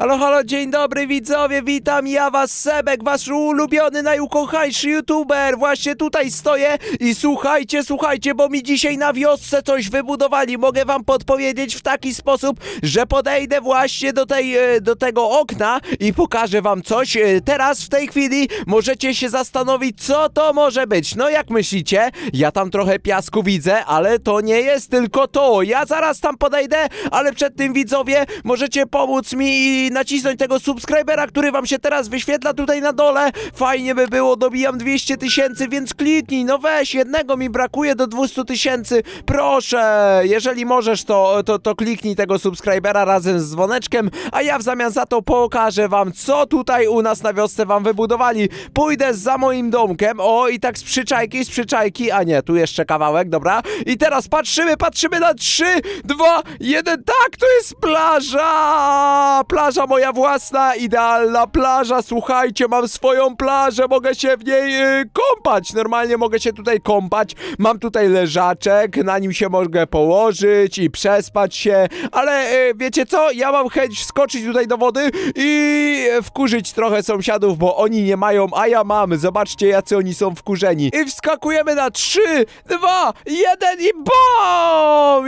Halo, halo, dzień dobry widzowie, witam, ja was Sebek, wasz ulubiony, najukochańszy youtuber, właśnie tutaj stoję i słuchajcie, słuchajcie, bo mi dzisiaj na wiosce coś wybudowali, mogę wam podpowiedzieć w taki sposób, że podejdę właśnie do tej, e, do tego okna i pokażę wam coś, E, teraz w tej chwili możecie się zastanowić, co to może być, no jak myślicie, ja tam trochę piasku widzę, ale to nie jest tylko to, ja zaraz tam podejdę, ale przed tym widzowie, możecie pomóc mi i nacisnąć tego subskrybera, który wam się teraz wyświetla tutaj na dole. Fajnie by było, dobijam 200 tysięcy, więc kliknij, no weź, jednego mi brakuje do 200 tysięcy. Proszę, jeżeli możesz, to, to, to kliknij tego subskrybera razem z dzwoneczkiem, a ja w zamian za to pokażę wam, co tutaj u nas na wiosce wam wybudowali. Pójdę za moim domkiem, o i tak z przyczajki, z przyczajki, a nie, tu jeszcze kawałek, dobra. I teraz patrzymy, patrzymy na 3, 2, 1, tak, to jest plaża! Plaża moja własna, idealna plaża, słuchajcie, mam swoją plażę, mogę się w niej y, kąpać, normalnie mogę się tutaj kąpać, mam tutaj leżaczek, na nim się mogę położyć i przespać się, ale y, wiecie co, ja mam chęć skoczyć tutaj do wody i wkurzyć trochę sąsiadów, bo oni nie mają, a ja mam, zobaczcie jacy oni są wkurzeni. I wskakujemy na 3, 2, 1 i BOM!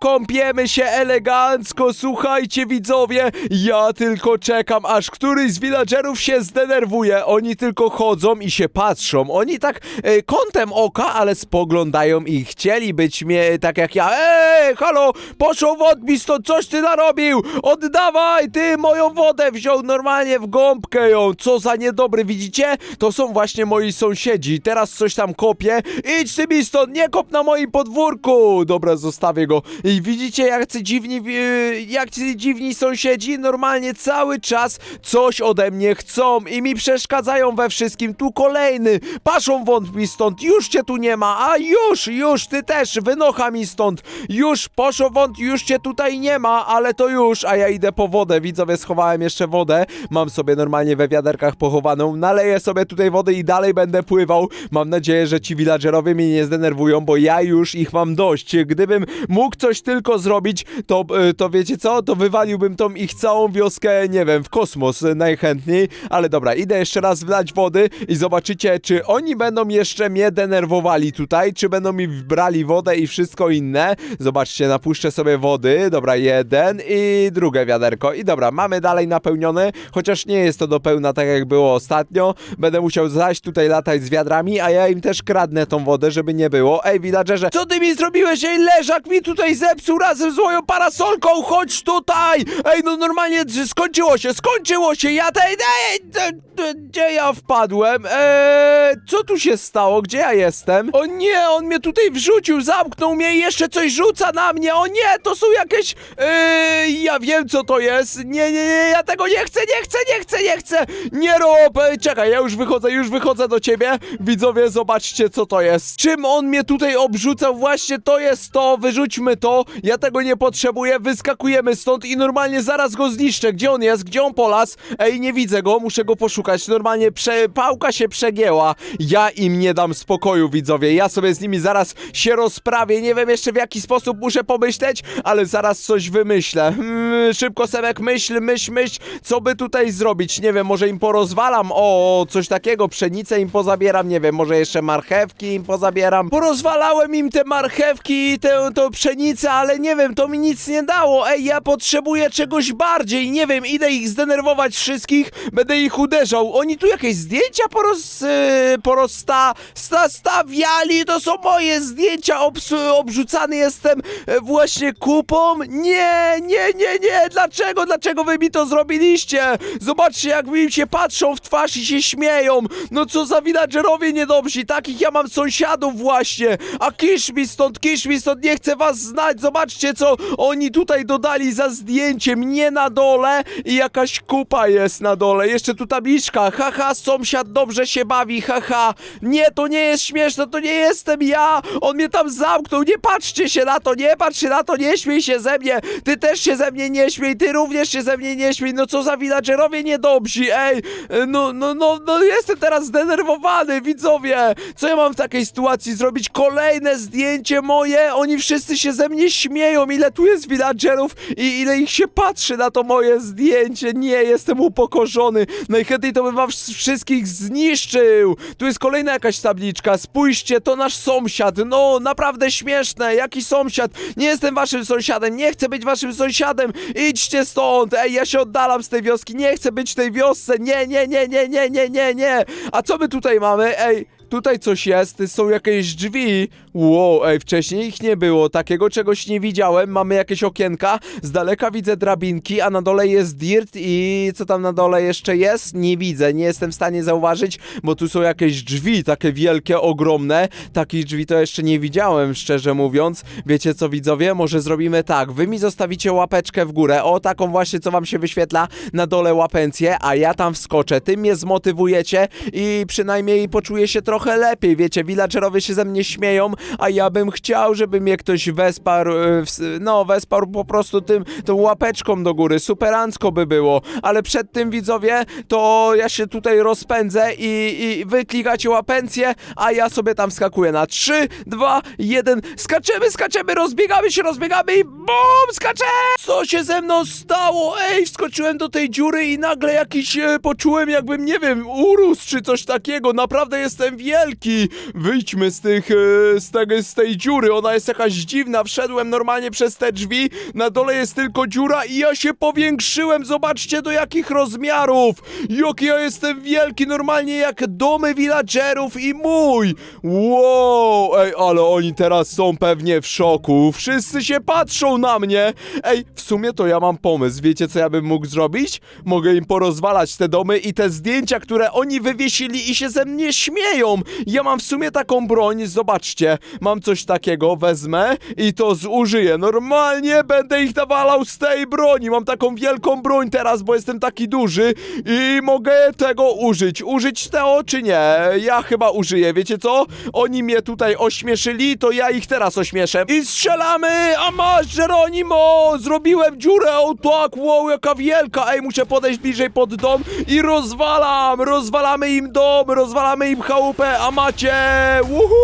Kąpiemy się elegancko, słuchajcie widzowie, ja tylko czekam, aż któryś z villagerów się zdenerwuje. Oni tylko chodzą i się patrzą. Oni tak e, kątem oka, ale spoglądają i chcieli być mnie tak jak ja. Ej, halo, poszło wodmi stąd, coś ty narobił! Oddawaj, ty moją wodę wziął normalnie w gąbkę ją. Co za niedobry, widzicie? To są właśnie moi sąsiedzi. Teraz coś tam kopię. Idź ty mi nie kop na moim podwórku! Dobra, zostawię go. I widzicie, jak ci dziwni, e, jak ci dziwni sąsiedzi normalnie cały czas coś ode mnie chcą i mi przeszkadzają we wszystkim. Tu kolejny, paszą wątpi stąd, już cię tu nie ma, a już, już, ty też, wynocha mi stąd. Już, poszło wąt, już cię tutaj nie ma, ale to już, a ja idę po wodę, widzowie, schowałem jeszcze wodę, mam sobie normalnie we wiaderkach pochowaną, naleję sobie tutaj wody i dalej będę pływał. Mam nadzieję, że ci villagerowie mnie nie zdenerwują, bo ja już ich mam dość. Gdybym mógł coś tylko zrobić, to, y, to wiecie co, to wywaliłbym tą ich całą wioskę, nie wiem, w kosmos najchętniej, ale dobra, idę jeszcze raz wlać wody i zobaczycie, czy oni będą jeszcze mnie denerwowali tutaj, czy będą mi brali wodę i wszystko inne. Zobaczcie, napuszczę sobie wody, dobra, jeden i drugie wiaderko i dobra, mamy dalej napełnione, chociaż nie jest to do pełna tak jak było ostatnio, będę musiał zaś tutaj latać z wiadrami, a ja im też kradnę tą wodę, żeby nie było. Ej, villagerze, co ty mi zrobiłeś? Ej, leżak mi tutaj zepsuł razem z moją parasolką, chodź tutaj! Ej, no normalnie skończyło się, skończyło się, ja tej, ej, d- d- gdzie ja wpadłem? Eee, co tu się stało? Gdzie ja jestem? O nie, on mnie tutaj wrzucił, zamknął mnie i jeszcze coś rzuca na mnie, o nie, to są jakieś, eee, ja wiem co to jest, nie, nie, nie, ja tego nie chcę, nie chcę, nie chcę, nie chcę, nie rób, Ej, czekaj, ja już wychodzę, już wychodzę do ciebie, widzowie, zobaczcie co to jest, czym on mnie tutaj obrzucał, właśnie to jest to, wyrzućmy to, ja tego nie potrzebuję, wyskakujemy stąd i normalnie zaraz go zniszczę, gdzie on jest, gdzie on polas, ej, nie widzę go, muszę go poszukać, normalnie prze, pałka się przegięła, ja im nie dam spokoju, widzowie, ja sobie z nimi zaraz się rozprawię, nie wiem jeszcze w jaki sposób muszę pomyśleć, ale zaraz coś wymyślę, hmm, szybko Sebek, myśl, myśl, myśl, co by tutaj zrobić, nie wiem, może im porozwalam, o, coś takiego, pszenicę im pozabieram, nie wiem, może jeszcze marchewki im pozabieram, porozwalałem im te marchewki i tę, tę pszenicę, ale nie wiem, to mi nic nie dało, ej, ja potrzebuję czegoś bardziej, nie wiem, idę ich zdenerwować wszystkich, będę ich uderzał, oni tu jakieś zdjęcia poroz, yy, porozsta, sta, stawiali, to są moje zdjęcia, obs, obrzucany jestem e, właśnie kupą, nie, nie, nie, nie, dlaczego, dlaczego wy mi to zrobiliście, zobaczcie jak mi się patrzą w twarz i się śmieją, no co za villagerowie niedobrzy, takich ja mam sąsiadów właśnie, a kisz mi stąd, kisz mi stąd, nie chcę was znać, zobaczcie co oni tutaj dodali za zdjęcie, mnie na dole i jakaś kupa jest na dole, jeszcze tu tabliczka, haha, sąsiad dobrze się bawi, haha, nie, to nie jest śmieszne, to nie jestem ja, on mnie tam zamknął, nie patrzcie się na to, nie patrzcie na to, nie śmiej się ze mnie, ty też się ze mnie nie śmiej, ty również się ze mnie nie śmiej, no co za villagerowie niedobrzy, ej, no, no, no, no, jestem teraz zdenerwowany, widzowie, co ja mam w takiej sytuacji zrobić, kolejne zdjęcie moje, oni wszyscy się ze mnie śmieją, ile tu jest villagerów i ile ich się patrzy na to moje zdjęcie. Nie, jestem upokorzony. Najchętniej to bym wam wsz- wszystkich zniszczył. Tu jest kolejna jakaś tabliczka. Spójrzcie, to nasz sąsiad. No, naprawdę śmieszne. Jaki sąsiad? Nie jestem waszym sąsiadem. Nie chcę być waszym sąsiadem. Idźcie stąd. Ej, ja się oddalam z tej wioski. Nie chcę być w tej wiosce. Nie, nie, nie, nie, nie, nie, nie, nie. A co my tutaj mamy? Ej, Tutaj coś jest, są jakieś drzwi. Wow, ej, wcześniej ich nie było, takiego czegoś nie widziałem. Mamy jakieś okienka, z daleka widzę drabinki, a na dole jest dirt i co tam na dole jeszcze jest? Nie widzę, nie jestem w stanie zauważyć, bo tu są jakieś drzwi, takie wielkie, ogromne. Takich drzwi to jeszcze nie widziałem, szczerze mówiąc. Wiecie co, widzowie? Może zrobimy tak, wy mi zostawicie łapeczkę w górę, o taką właśnie, co wam się wyświetla na dole łapencję, a ja tam wskoczę. Tym mnie zmotywujecie i przynajmniej poczuję się trochę lepiej, wiecie, villagerowie się ze mnie śmieją, a ja bym chciał, żeby mnie ktoś wesparł, e, no, wesparł po prostu tym, tą łapeczką do góry, superancko by było, ale przed tym, widzowie, to ja się tutaj rozpędzę i, i wy klikacie łapencję, a ja sobie tam skakuję na 3, 2, 1, skaczemy, skaczemy, rozbiegamy się, rozbiegamy i BUM, skaczę! Co się ze mną stało? Ej, wskoczyłem do tej dziury i nagle jakiś, e, poczułem jakbym, nie wiem, urósł czy coś takiego, naprawdę jestem wielki! Wyjdźmy z tych, e, z, tego, z tej dziury, ona jest jakaś dziwna, wszedłem normalnie przez te drzwi, na dole jest tylko dziura i ja się powiększyłem, zobaczcie do jakich rozmiarów! Jaki ja jestem wielki, normalnie jak domy villagerów i mój! Wow, ej, ale oni teraz są pewnie w szoku, wszyscy się patrzą na mnie! Ej, w sumie to ja mam pomysł, wiecie co ja bym mógł zrobić? Mogę im porozwalać te domy i te zdjęcia, które oni wywiesili i się ze mnie śmieją! Ja mam w sumie taką broń, zobaczcie, mam coś takiego, wezmę i to zużyję. Normalnie będę ich nawalał z tej broni. Mam taką wielką broń teraz, bo jestem taki duży i mogę tego użyć. Użyć tego czy nie? Ja chyba użyję, wiecie co? Oni mnie tutaj ośmieszyli, to ja ich teraz ośmieszę. I strzelamy! A masz, Geronimo! Zrobiłem dziurę, o tak, wow, jaka wielka! Ej, muszę podejść bliżej pod dom i rozwalam! Rozwalamy im dom, rozwalamy im chałupę, a macie! Uhu!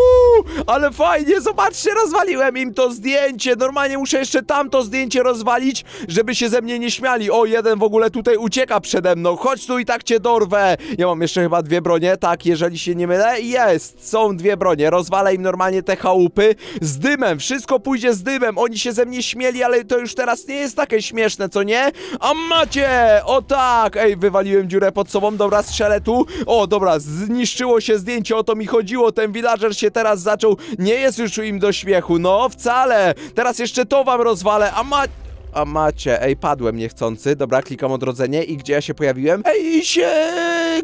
Ale fajnie, zobaczcie, rozwaliłem im to zdjęcie. Normalnie muszę jeszcze tamto zdjęcie rozwalić, żeby się ze mnie nie śmiali. O, jeden w ogóle tutaj ucieka przede mną. Chodź tu i tak cię dorwę. Ja mam jeszcze chyba dwie bronie, tak, jeżeli się nie mylę. Jest, są dwie bronie. Rozwalę im normalnie te chałupy z dymem. Wszystko pójdzie z dymem. Oni się ze mnie śmieli, ale to już teraz nie jest takie śmieszne, co nie? A macie! O tak! Ej, wywaliłem dziurę pod sobą. Dobra, strzelę tu. O, dobra, zniszczyło się zdjęcie. O to mi chodziło. Ten villager się teraz zaczął. Nie jest już im do śmiechu. No, wcale. Teraz jeszcze to wam rozwalę. A ma... A macie, ej, padłem niechcący. Dobra, klikam odrodzenie i gdzie ja się pojawiłem? Ej, się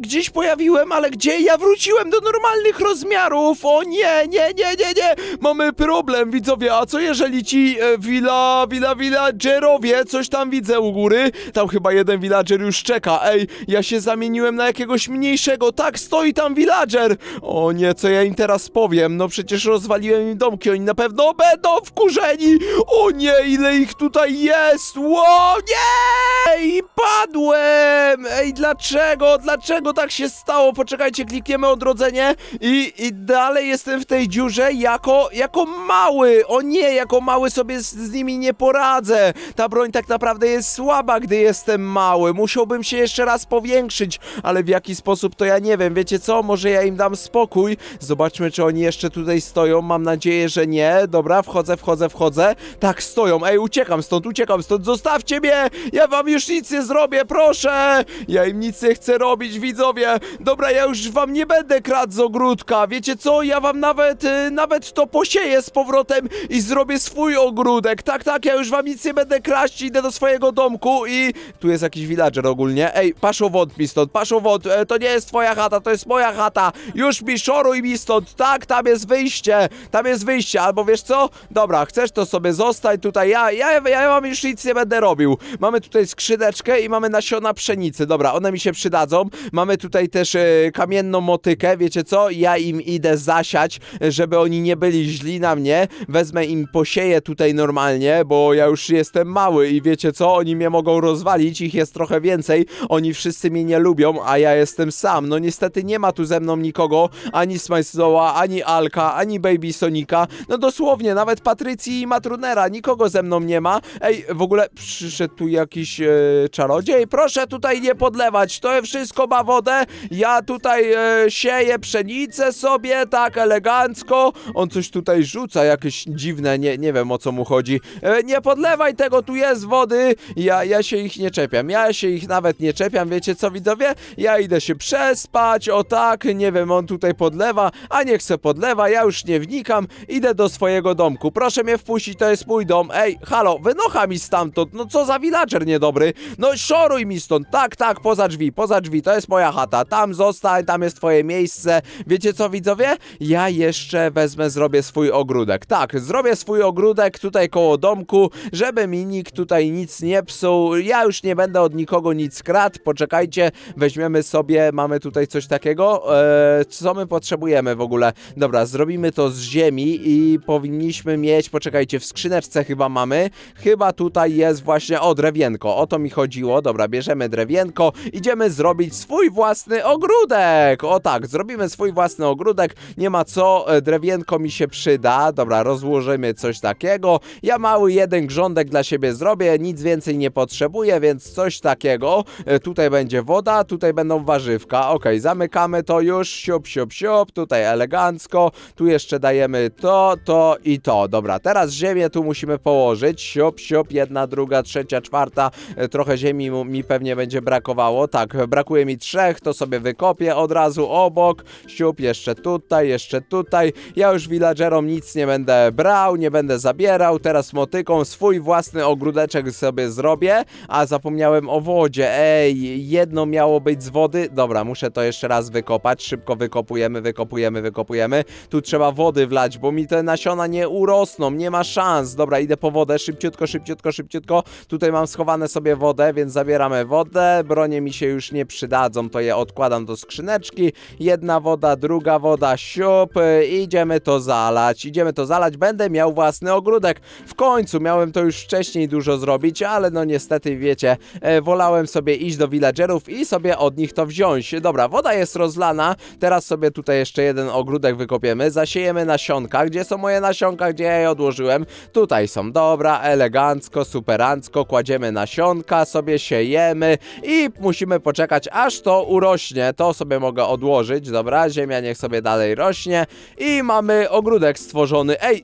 gdzieś pojawiłem, ale gdzie? Ja wróciłem do normalnych rozmiarów. O nie, nie, nie, nie, nie. Mamy problem, widzowie. A co jeżeli ci e, villa, villa, villagerowie, coś tam widzę u góry? Tam chyba jeden villager już czeka. Ej, ja się zamieniłem na jakiegoś mniejszego. Tak, stoi tam villager. O nie, co ja im teraz powiem? No przecież rozwaliłem im domki, oni na pewno będą wkurzeni. O nie, ile ich tutaj jest. Ło, nie! Ej, padłem! Ej, dlaczego? Dlaczego tak się stało? Poczekajcie, klikniemy odrodzenie i, i dalej jestem w tej dziurze jako, jako mały. O nie, jako mały sobie z, z nimi nie poradzę. Ta broń tak naprawdę jest słaba, gdy jestem mały. Musiałbym się jeszcze raz powiększyć, ale w jaki sposób to ja nie wiem. Wiecie co? Może ja im dam spokój. Zobaczmy, czy oni jeszcze tutaj stoją. Mam nadzieję, że nie. Dobra, wchodzę, wchodzę, wchodzę. Tak, stoją. Ej, uciekam stąd, uciekam stąd. Zostawcie mnie! Ja wam już nic nie zrobię, proszę! Ja im nic nie chcę robić, widzowie. Dobra, ja już wam nie będę kradł z ogródka. Wiecie co? Ja wam nawet, y, nawet to posieję z powrotem i zrobię swój ogródek. Tak, tak, ja już wam nic nie będę kraść. Idę do swojego domku i... Tu jest jakiś villager ogólnie. Ej, paszowod mi stąd, paszowod. E, to nie jest twoja chata, to jest moja chata. Już mi szoruj mi stąd. Tak, tam jest wyjście. Tam jest wyjście. Albo wiesz co? Dobra, chcesz to sobie zostań tutaj. Ja, ja, ja wam już nic nie będę robił. Mamy tutaj skrzydeczkę i mamy nasiona pszenicy. Dobra, one mi się przydadzą. Mamy tutaj też e, kamienną motykę, wiecie co? Ja im idę zasiać, żeby oni nie byli źli na mnie. Wezmę im posieję tutaj normalnie, bo ja już jestem mały i wiecie co? Oni mnie mogą rozwalić, ich jest trochę więcej. Oni wszyscy mnie nie lubią, a ja jestem sam. No niestety nie ma tu ze mną nikogo, ani Smajslowa, ani Alka, ani Baby Sonika. No dosłownie, nawet Patrycji i Matrunera, nikogo ze mną nie ma. Ej, w ogóle przyszedł tu jakiś e, czarodziej. Proszę tutaj nie podlewać, to wszystko ma wodę. Ja tutaj e, sieję pszenicę sobie, tak elegancko. On coś tutaj rzuca, jakieś dziwne, nie, nie wiem o co mu chodzi. E, nie podlewaj tego, tu jest wody. Ja, ja się ich nie czepiam, ja się ich nawet nie czepiam, wiecie co widzowie? Ja idę się przespać, o tak, nie wiem, on tutaj podlewa, a niech se podlewa, ja już nie wnikam, idę do swojego domku. Proszę mnie wpuścić, to jest mój dom. Ej, halo, wynocha mi stamtąd, no co za villager niedobry. No szoruj mi stąd, tak, tak, poza drzwi, poza drzwi, to jest moja chata, tam zostań, tam jest twoje miejsce. Wiecie co widzowie? Ja jeszcze wezmę, zrobię swój ogródek. Tak, zrobię swój ogródek tutaj koło domku, żeby mi nikt tutaj nic nie psuł. Ja już nie będę od nikogo nic kradł. Poczekajcie, weźmiemy sobie, mamy tutaj coś takiego. Eee, co my potrzebujemy w ogóle? Dobra, zrobimy to z ziemi i powinniśmy mieć, poczekajcie, w skrzyneczce chyba mamy. Chyba tutaj jest właśnie, o, drewienko. O to mi chodziło. Dobra, bierzemy drewienko, idziemy zrobić swój własny ogródek. O tak, zrobimy swój własny ogródek. Nie ma co, e, drewienko mi się przyda. Dobra, rozłożymy coś takiego. Ja mały jeden grządek dla siebie zrobię, nic więcej nie potrzebuję, więc coś takiego. E, Tutaj będzie woda, tutaj będą warzywka. Ok, zamykamy to już. Siup, siup, siup. Tutaj elegancko. Tu jeszcze dajemy to, to i to. Dobra, teraz ziemię tu musimy położyć. Siup, siup, jedna, druga, trzecia, czwarta. E, Trochę ziemi mi pewnie będzie brakowało. Tak, brakuje mi trzech, to sobie wykopię od razu obok. Siup, jeszcze tutaj, jeszcze tutaj. Ja już villagerom nic nie będę brał, nie będę zabierał. Teraz motyką swój własny ogródeczek sobie zrobię. A zapomniałem o wodzie. Ej, jedno miało być z wody. Dobra, muszę to jeszcze raz wykopać. Szybko wykopujemy, wykopujemy, wykopujemy. Tu trzeba wody wlać, bo mi te nasiona nie urosną. Nie ma szans. Dobra, idę po wodę. Szybciutko, szybciutko, szybciutko. Tutaj mam schowane sobie wodę, więc zabieramy wodę. Bronie mi się już nie przydadzą, to je odkładam do skrzyneczki. Jedna woda, druga woda, siup. Idziemy to zalać. Idziemy to zalać. Będę miał własny ogródek. W końcu miałem to już wcześniej dużo zrobić, ale no niestety wiecie, e, wolałem sobie iść do villagerów i sobie od nich to wziąć. Dobra, woda jest rozlana. Teraz sobie tutaj jeszcze jeden ogródek wykopiemy. Zasiejemy nasionka. Gdzie są moje nasionka? Gdzie ja je odłożyłem? Tutaj są. Dobra, elegancko, superancko. Kładziemy nasionka, sobie siejemy i musimy poczekać, aż to urośnie. To sobie mogę odłożyć. Dobra, ziemia niech sobie dalej rośnie i mamy ogródek stworzony. Ej, yy,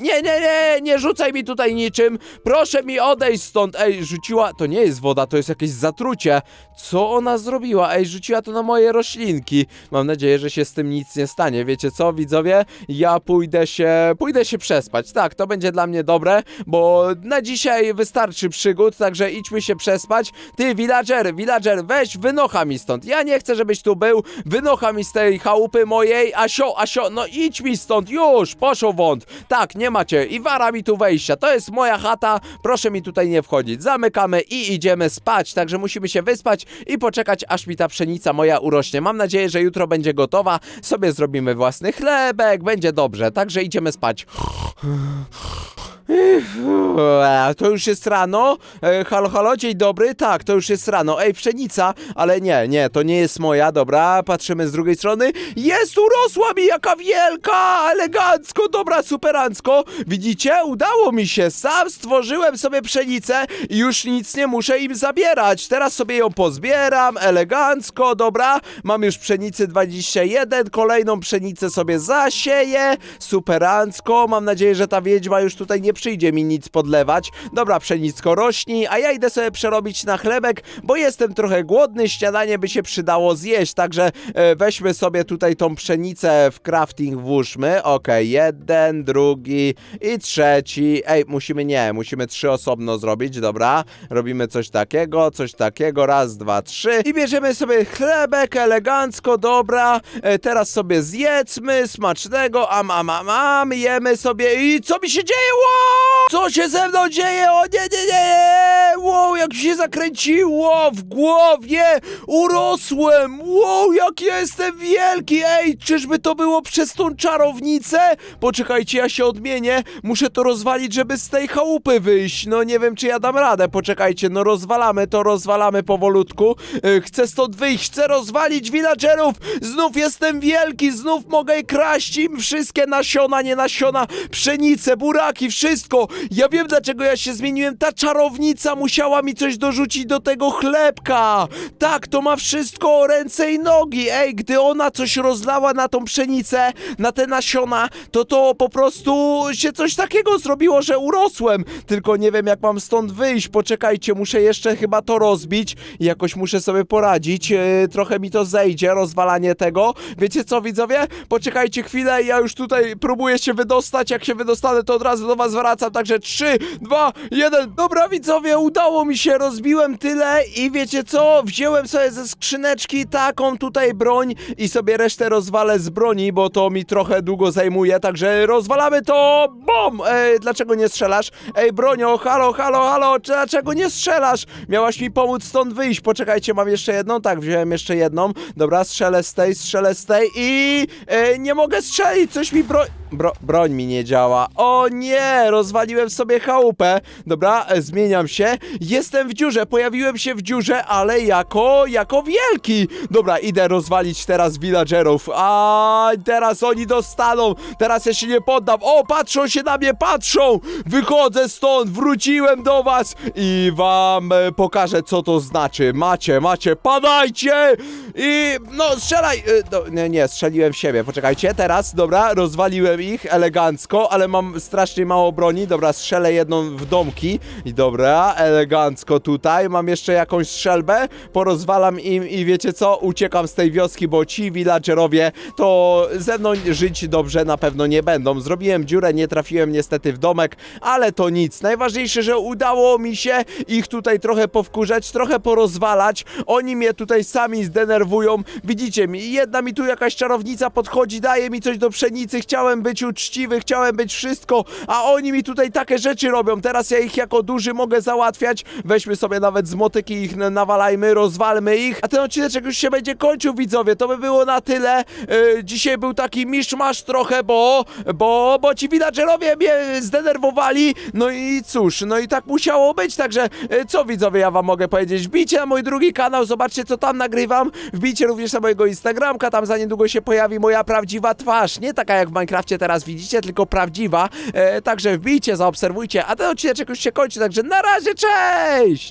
nie, nie, nie, nie rzucaj mi tutaj niczym. Proszę mi odejść stąd. Ej, rzuciła, to nie jest woda, to jest jakieś zatrucie. Co ona zrobiła? Ej, rzuciła to na moje roślinki. Mam nadzieję, że się z tym nic nie stanie. Wiecie co, widzowie? Ja pójdę się, pójdę się przespać. Tak, to będzie dla mnie dobre, bo na dzisiaj wystarczy przygód, także idźmy się przespać. Ty, villager, villager, weź, wynocha mi stąd. Ja nie chcę, żebyś tu był. Wynocha mi z tej chałupy mojej. Asio, Asio, no idź mi stąd, już, poszło wąt. Tak, nie macie i wara mi tu wejścia. To jest moja chata, proszę mi tutaj nie wchodzić. Zamykamy i idziemy spać, także musimy się wyspać i poczekać, aż mi ta pszenica moja urośnie. Mam nadzieję, że jutro będzie gotowa. Sobie zrobimy własny chlebek, będzie dobrze, także idziemy spać. To już jest rano? E, Halo, halo, dzień dobry? Tak, to już jest rano. Ej, pszenica, ale nie, nie, to nie jest moja, dobra, patrzymy z drugiej strony. Jest, urosła mi, jaka wielka, elegancko, dobra, superancko. Widzicie, udało mi się, sam stworzyłem sobie pszenicę i już nic nie muszę im zabierać. Teraz sobie ją pozbieram, elegancko, dobra. Mam już pszenicy 21, kolejną pszenicę sobie zasieję, superancko. Mam nadzieję, że ta wiedźma już tutaj nie przyjdzie mi nic podlewać. Dobra, pszenicko rośnij, a ja idę sobie przerobić na chlebek, bo jestem trochę głodny, śniadanie by się przydało zjeść, także e, weźmy sobie tutaj tą pszenicę w crafting włóżmy. Okej, jeden, drugi i trzeci. Ej, musimy nie, musimy trzy osobno zrobić, dobra. Robimy coś takiego, coś takiego, raz, dwa, trzy. I bierzemy sobie chlebek, elegancko, dobra. E, teraz sobie zjedzmy, smacznego, am, am, am, am, jemy sobie i co mi się dzieje? Ło! Co się ze mną dzieje? O nie, nie, nie! Wow, jak się zakręciło w głowie! Urosłem! Wow, jak jestem wielki! Ej, czyżby to było przez tą czarownicę? Poczekajcie, ja się odmienię. Muszę to rozwalić, żeby z tej chałupy wyjść. No nie wiem, czy ja dam radę. Poczekajcie, no rozwalamy to, rozwalamy powolutku. E, Chcę stąd wyjść, chcę rozwalić villagerów! Znów jestem wielki, znów mogę kraść im wszystkie nasiona, nie nasiona, pszenice, buraki, wszystko! Ja wiem, dlaczego ja się zmieniłem. Ta czarownica musiała mi coś dorzucić do tego chlebka! Tak, to ma wszystko ręce i nogi. Ej, gdy ona coś rozlała na tą pszenicę, na te nasiona, to to po prostu się coś takiego zrobiło, że urosłem. Tylko nie wiem, jak mam stąd wyjść. Poczekajcie, muszę jeszcze chyba to rozbić. Jakoś muszę sobie poradzić. E, trochę mi to zejdzie, rozwalanie tego. Wiecie co, widzowie? Poczekajcie chwilę, ja już tutaj próbuję się wydostać. Jak się wydostanę, to od razu do was wracam. Także 3, 2, 1. Dobra, widzowie, udało mi się. Rozbiłem tyle i wiecie co? Wziąłem sobie ze skrzyneczki taką tutaj broń i sobie resztę rozwalę z broni, bo to mi trochę długo zajmuje. Także rozwalamy to. Bom! Ej, dlaczego nie strzelasz? Ej, bronio, halo, halo, halo, dlaczego nie strzelasz? Miałaś mi pomóc stąd wyjść. Poczekajcie, mam jeszcze jedną. Tak, wziąłem jeszcze jedną. Dobra, strzelę z tej, strzelę z tej i e, nie mogę strzelić. Coś mi broń. Bro, broń mi nie działa. O nie, rozwaliłem sobie chałupę. Dobra, e, zmieniam się. Jestem w dziurze, pojawiłem się w dziurze, ale jako, jako wielki. Dobra, idę rozwalić teraz villagerów. A teraz oni dostaną. Teraz ja się nie poddam. O, patrzą się na mnie, patrzą. Wychodzę stąd, wróciłem do was i wam e, pokażę, co to znaczy. Macie, macie, padajcie! I no, strzelaj! E, do, nie, nie, strzeliłem w siebie. Poczekajcie, teraz, dobra, rozwaliłem ich elegancko, ale mam strasznie mało broni. Dobra, strzelę jedną w domki. I dobra, elegancko tutaj. Mam jeszcze jakąś strzelbę, porozwalam im i wiecie co? Uciekam z tej wioski, bo ci villagerowie to ze mną żyć dobrze na pewno nie będą. Zrobiłem dziurę, nie trafiłem niestety w domek, ale to nic. Najważniejsze, że udało mi się ich tutaj trochę powkurzać, trochę porozwalać. Oni mnie tutaj sami zdenerwują. Widzicie mi, jedna mi tu jakaś czarownica podchodzi, daje mi coś do pszenicy. Chciałem być uczciwy, chciałem być wszystko, a oni mi tutaj takie rzeczy robią. Teraz ja ich jako duży mogę załatwiać. Weźmy sobie nawet z motyki ich na- nawalajmy, rozwalmy ich. A ten odcinek już się będzie kończył, widzowie. To by było na tyle. Yy, dzisiaj był taki miszmasz trochę, bo, bo, bo ci villagerowie mnie zdenerwowali. No i cóż, no i tak musiało być. Także yy, co widzowie, ja wam mogę powiedzieć? Wbijcie na mój drugi kanał, zobaczcie co tam nagrywam. Wbijcie również na mojego Instagramka, tam za niedługo się pojawi moja prawdziwa twarz. Nie taka jak w Minecrafcie teraz widzicie, tylko prawdziwa. E, także wbijcie, zaobserwujcie. A ten odcinek już się kończy, także na razie, cześć!